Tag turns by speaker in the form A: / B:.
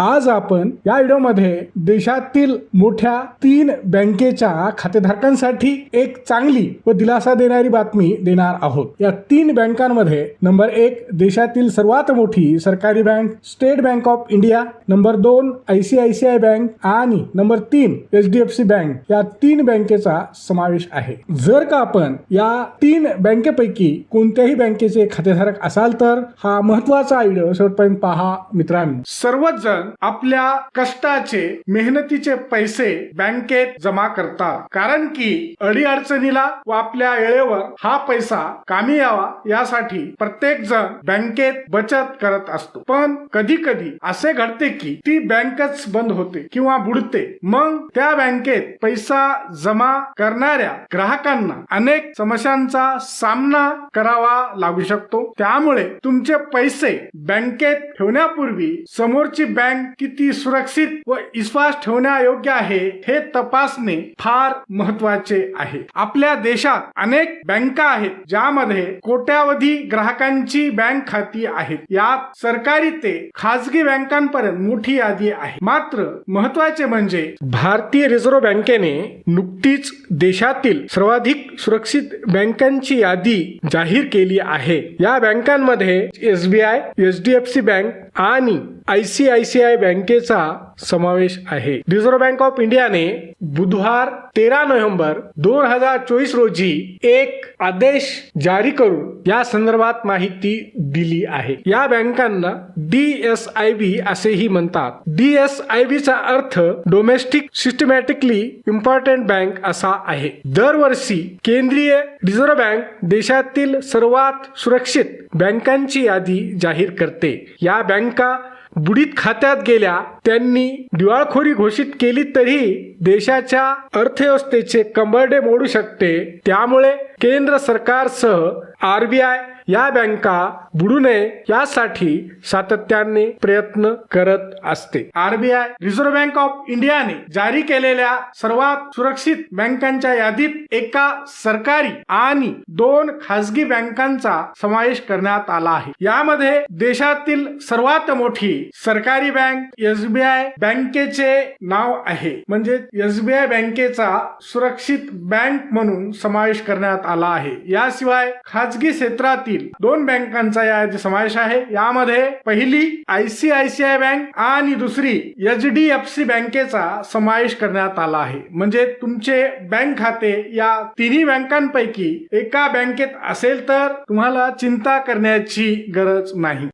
A: आज आपण या व्हिडिओमध्ये देशातील मोठ्या तीन बँकेच्या खातेधारकांसाठी एक चांगली व दिलासा देणारी बातमी देणार आहोत. या तीन बँकांमध्ये नंबर एक देशातील सर्वात मोठी सरकारी bank State Bank of India number दोन आयसीआयसीआय बँक आणि नंबर तीन H D F C bank या तीन बँकेचा समावेश आहे. जर का आपण या तीन बँकेपैकी कोणत्याही बँकेचे खातेधारक असाल तर हा महत्त्वाचा व्हिडिओ शेवटपर्यंत पहा मित्रांनो. सर्वच जण आपल्या कष्टाचे मेहनतीचे पैसे बँकेत जमा करतात. कारण की अडीअडचणीला व आपल्या वेळेवर हा पैसा कामी यावा यासाठी प्रत्येक जण बँकेत बचत करत असतो. पण कधी कधी असे घडते की ती बँकच बंद होते किंवा बुडते. मग त्या बँकेत पैसा जमा करणाऱ्या ग्राहकांना अनेक समस्यांचा सामना करावा लागू शकतो. त्यामुळे तुमचे पैसे बँकेत ठेवण्यापूर्वी समोरची बँक किती सुरक्षित व विश्वास ठेवण्यायोग्य आहे हे तपासणे फार महत्त्वाचे आहे. आपल्या देशात अनेक बँका आहेत ज्यामध्ये कोट्यावधी ग्राहकांची बँक खाती आहेत. यात सरकारी ते खाजगी बँकांपर्यंत मोठी यादी आहे. मात्र महत्त्वाचे म्हणजे भारतीय रिझर्व्ह बँकेने नुकतीच देशातील सर्वाधिक सुरक्षित बँकांची यादी जाहीर केली आहे. या बँकांमध्ये SBI H D F C bank आणि आय बँकेचा समावेश आहे. रिझर्व्ह बँक ऑफ इंडियाने बुधवार तेरा नोव्हेंबर दोन हजार चोवीस रोजी एक आदेश जारी करून या संदर्भात माहिती दिली आहे. या बँकांना डी एस आय बी असेही म्हणतात. डी एस आय बी चा अर्थ डोमेस्टिक सिस्टमॅटिकली इम्पॉर्टंट बँक असा आहे. दरवर्षी केंद्रीय रिझर्व्ह बँक देशातील सर्वात सुरक्षित बँकांची यादी जाहीर करते. या बँका बुडीत खात्यात गेल्या त्यांनी दिवाळखोरी घोषित केली तरी देशाच्या अर्थव्यवस्थेचे कंबरडे मोडू शकते. त्यामुळे केंद्र सरकारसह आरबीआय या बँका बुडू नये यासाठी सातत्याने प्रयत्न करत असते. आरबीआय रिझर्व्ह बँक ऑफ इंडियाने जारी केलेल्या सर्वात सुरक्षित बँकांच्या यादीत एका सरकारी आणि दोन खासगी बँकांचा समावेश करण्यात आला आहे. यामध्ये देशातील सर्वात मोठी सरकारी बँक एसबीआय बँकेचे नाव आहे. म्हणजे एसबीआय बँकेचा सुरक्षित बँक म्हणून समावेश करण्यात आला आहे. याशिवाय खाजगी क्षेत्रातील दोन बँकांचा या समावेश आहे. यामध्ये पहिली आयसीआयसीआय बँक आणि दुसरी एच डी एफ सी बँकेचा समावेश करण्यात आला आहे. म्हणजे तुमचे बँक खाते या तिन्ही बँकांपैकी एका बँकेत असेल तर तुम्हाला चिंता करण्याची गरज नाही.